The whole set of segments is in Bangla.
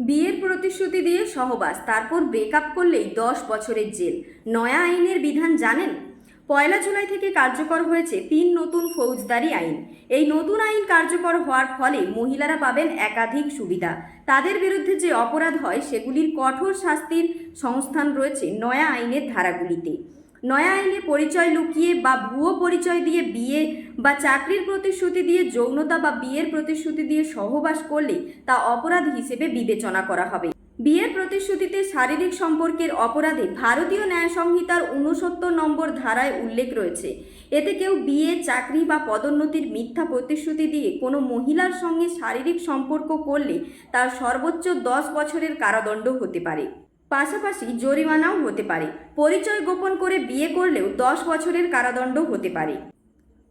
বিয়ের প্রতিশ্রুতি দিয়ে সহবাস, তারপর ব্রেকআপ করলেই দশ বছরের জেল। নয়া আইনের বিধান জানেন? পয়লা জুলাই থেকে কার্যকর হয়েছে তিন নতুন ফৌজদারি আইন। এই নতুন আইন কার্যকর হওয়ার ফলে মহিলারা পাবেন একাধিক সুবিধা। তাদের বিরুদ্ধে যে অপরাধ হয়, সেগুলির কঠোর শাস্তির সংস্থান রয়েছে নয়া আইনের ধারাগুলিতে। নয়া আইনে পরিচয় লুকিয়ে বা ভুয়ো পরিচয় দিয়ে বিয়ে বা চাকরির প্রতিশ্রুতি দিয়ে যৌনতা বা বিয়ের প্রতিশ্রুতি দিয়ে সহবাস করলে তা অপরাধ হিসেবে বিবেচনা করা হবে। বিয়ের প্রতিশ্রুতিতে শারীরিক সম্পর্কের অপরাধে ভারতীয় ন্যায় সংহিতার উনসত্তর নম্বর ধারায় উল্লেখ রয়েছে। এতে কেউ বিয়ে, চাকরি বা পদোন্নতির মিথ্যা প্রতিশ্রুতি দিয়ে কোনো মহিলার সঙ্গে শারীরিক সম্পর্ক করলে তার সর্বোচ্চ দশ বছরের কারাদণ্ড হতে পারে। পাশাপাশি জরিমানাও হতে পারে। পরিচয় গোপন করে বিয়ে করলেও দশ বছরের কারাদণ্ড হতে পারে।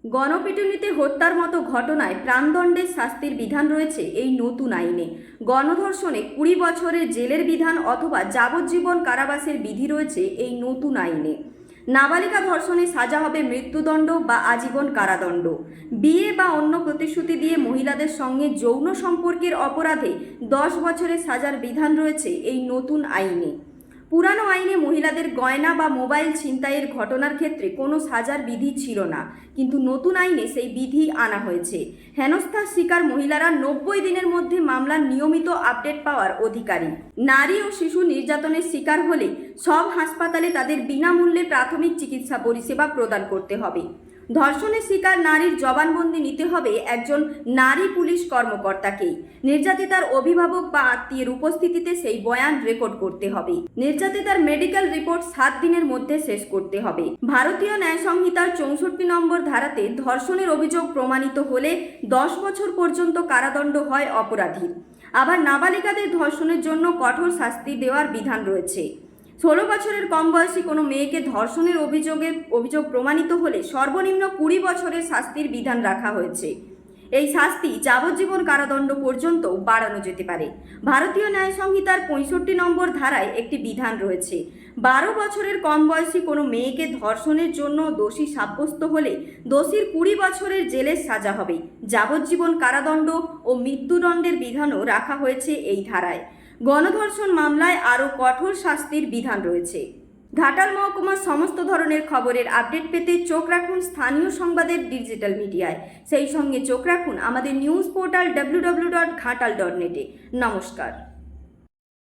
গণপিটুনিতে হত্যার মতো ঘটনায় প্রাণদণ্ডের শাস্তির বিধান রয়েছে এই নতুন আইনে। গণধর্ষণে কুড়ি বছরের জেলের বিধান অথবা যাবজ্জীবন কারাবাসের বিধি রয়েছে এই নতুন আইনে। নাবালিকা ধর্ষণে সাজা হবে মৃত্যুদণ্ড বা আজীবন কারাদণ্ড। বিয়ে বা অন্য প্রতিশ্রুতি দিয়ে মহিলাদের সঙ্গে যৌন সম্পর্কের অপরাধে দশ বছরের সাজার বিধান রয়েছে এই নতুন আইনে। পুরানো আইনে মহিলাদের গয়না বা মোবাইল ছিনতাইয়ের ঘটনার ক্ষেত্রে কোনো সাজার বিধি ছিল না। কিন্তু নতুন আইনে সেই বিধি আনা হয়েছে। হেনস্থার শিকার মহিলারা নব্বই দিনের মধ্যে মামলার নিয়মিত আপডেট পাওয়ার অধিকারী। নারী ও শিশু নির্যাতনের শিকার হলে সব হাসপাতালে তাদের বিনামূল্যে প্রাথমিক চিকিৎসা পরিষেবা প্রদান করতে হবে। ধর্ষণের শিকার নারীর জবানবন্দি নিতে হবে একজন নারী পুলিশ কর্মকর্তাকেই নির্যাতিতার অভিভাবক বা আত্মীয়ের উপস্থিতিতে সেই বয়ান রেকর্ড করতে হবে। নির্যাতিতার মেডিকেল রিপোর্ট সাত দিনের মধ্যে শেষ করতে হবে। ভারতীয় ন্যায় সংহিতার চৌষট্টি নম্বর ধারাতে ধর্ষণের অভিযোগ প্রমাণিত হলে দশ বছর পর্যন্ত কারাদণ্ড হয় অপরাধীর। আবার নাবালিকাদের ধর্ষণের জন্য কঠোর শাস্তি দেওয়ার বিধান রয়েছে। ষোলো বছরের কম বয়সী কোনো মেয়েকে ধর্ষণের অভিযোগে, অভিযোগ প্রমাণিত হলে সর্বনিম্ন কুড়ি বছরের শাস্তির বিধান রাখা হয়েছে। এই শাস্তি যাবজ্জীবন কারাদণ্ড পর্যন্ত বাড়ানো যেতে পারে। ভারতীয় ন্যায় সংহিতার পঁয়ষট্টি নম্বর ধারায় একটি বিধান রয়েছে, বারো বছরের কম বয়সী কোনো মেয়েকে ধর্ষণের জন্য দোষী সাব্যস্ত হলে দোষীর কুড়ি বছরের জেলের সাজা হবে। যাবজ্জীবন কারাদণ্ড ও মৃত্যুদণ্ডের বিধানও রাখা হয়েছে এই ধারায়। গণধর্ষণ মামলায় আরও কঠোর শাস্তির বিধান রয়েছে। ঘাটাল মহকুমার সমস্ত ধরনের খবরের আপডেট পেতে চোখ রাখুন স্থানীয় সংবাদের ডিজিটাল মিডিয়ায়। সেই সঙ্গে চোখ রাখুন আমাদের news portal W dot Ghatal dot নেটে। নমস্কার।